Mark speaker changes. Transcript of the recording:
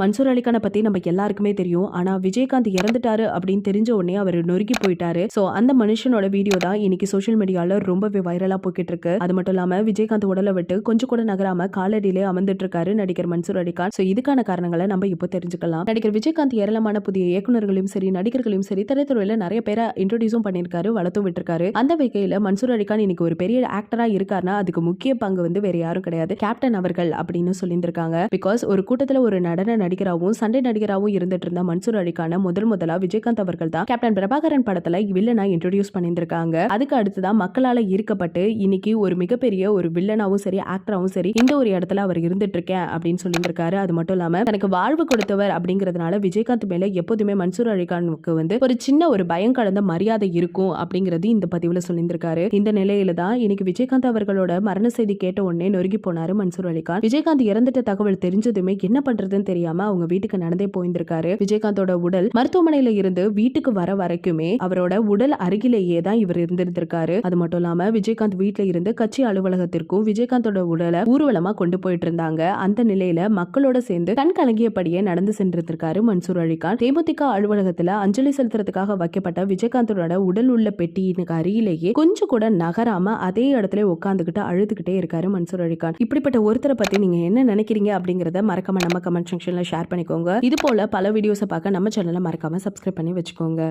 Speaker 1: மன்சூர் அலிகானை பத்தி நம்ம எல்லாருக்குமே தெரியும். ஆனா விஜயகாந்த் இறந்துட்டாரு அப்படின்னு தெரிஞ்ச உடனே அவர் நொறுக்கி போயிட்டாரு. சோ அந்த மனுஷனோட வீடியோ தான் இன்னைக்கு சோஷியல் மீடியால ரொம்பவே வைரலா போய்கிட்டு இருக்கு. அது மட்டும் இல்லாம விஜயகாந்த் உடலை விட்டு கொஞ்சம் கூட நகராம காலடியிலே அமர்ந்துட்டு இருக்காரு நடிகர் மன்சூர் அலிகான். சோ இதுக்கான காரணங்களை நம்ம இப்போ தெரிஞ்சுக்கலாம். நடிகர் விஜயகாந்த் ஏராளமான புதிய இயக்குநர்களையும் சரி நடிகர்களையும் சரி திரைத்துறையில நிறைய பேரை இன்ட்ரோடியூஸும் பண்ணிருக்காரு வளர்த்தும் விட்டுருக்காரு. அந்த வகையில மன்சூர் அலிகான் இன்னைக்கு ஒரு பெரிய ஆக்டரா இருக்காருன்னா அதுக்கு முக்கிய பங்கு வந்து வேற யாரும் கிடையாது. கேப்டன் அவர்கள் அப்படின்னு சொல்லியிருந்திருக்காங்க. பிகாஸ் ஒரு கூட்டத்துல ஒரு நடன நடிகராகவும் சண்டை நடிகராகவும் இருந்துட்டு இருந்த மன்சூர் அலிகான முதல் முதலா விஜயகாந்த் அவர்கள் தான் கேப்டன் பிரபாகரன் படத்துல வில்லனா இன்ட்ரோடியூஸ் பண்ணியிருந்திருக்காங்க. அதுக்கு அடுத்துதான் மக்களால ஈர்க்கப்பட்டு இன்னைக்கு ஒரு மிகப்பெரிய ஒரு வில்லனாவும் சரி ஆக்டராவும் சரி இந்த ஒரு இடத்துல அவர் இருந்துட்டு இருக்கேன் அப்படின்னு சொல்லியிருந்திருக்காரு. அது மட்டும் இல்லாம தனக்கு வாழ்வு கொடுத்தவர் அப்படிங்கறதுனால விஜயகாந்த் மேல எப்போதுமே மன்சூர் அலிகானுக்கு வந்து ஒரு சின்ன ஒரு பயம் கலந்த மரியாதை இருக்கும் அப்படிங்கிறது இந்த பதிவுல சொல்லியிருந்திருக்காரு. இந்த நிலையில தான் இன்னைக்கு விஜயகாந்த் அவர்களோட மரண செய்தி கேட்ட உடனே நொறுங்கி போனாரு மன்சூர் அலிகான். விஜயகாந்த் இறந்துட்ட தகவல் தெரிஞ்சதுமே என்ன பண்றதுன்னு தெரியாம அவங்க வீட்டுக்கு நடந்தே போயிருந்திருக்காரு. விஜயகாந்தோட உடல் மருத்துவமனையில இருந்து வீட்டுக்கு வர வரைக்குமே அவரோட உடல் அருகிலேயே தான் இவர் இருந்திருந்திருக்காரு. அது மட்டும் இல்லாம விஜயகாந்த் வீட்டுல இருந்து கட்சி அலுவலகத்திற்கும் விஜயகாந்தோட உடலை ஊர்வலமா கொண்டு போயிட்டு இருந்தாங்க அந்த நிலையில மக்களோட சேர்ந்து கண் கலங்கியபடியே நடந்து சென்றிருந்திருக்காரு மன்சூர் அலிகான். தேமுதிக அலுவலகத்துல அஞ்சலி செலுத்துறதுக்காக வைக்கப்பட்ட விஜயகாந்தோட உடல் உள்ள பெட்டியினுக்கு அருகிலேயே கொஞ்சம் கூட நகராம அதே இடத்துல உட்காந்துக்கிட்டு அழுதுகிட்டே இருக்காரு மன்சூர் அலிகான். இப்படிப்பட்ட ஒருத்தரை பத்தி நீங்க என்ன நினைக்கிறீங்க அப்படிங்கறத மறக்காம நம்ம கமெண்ட் செக்ஷன்ல ஷேர் பண்ணிக்கோங்க. இது போல பல வீடியோஸை பார்க்க நம்ம சேனலை மறக்காம சப்ஸ்கிரைப் பண்ணி வச்சுக்கோங்க.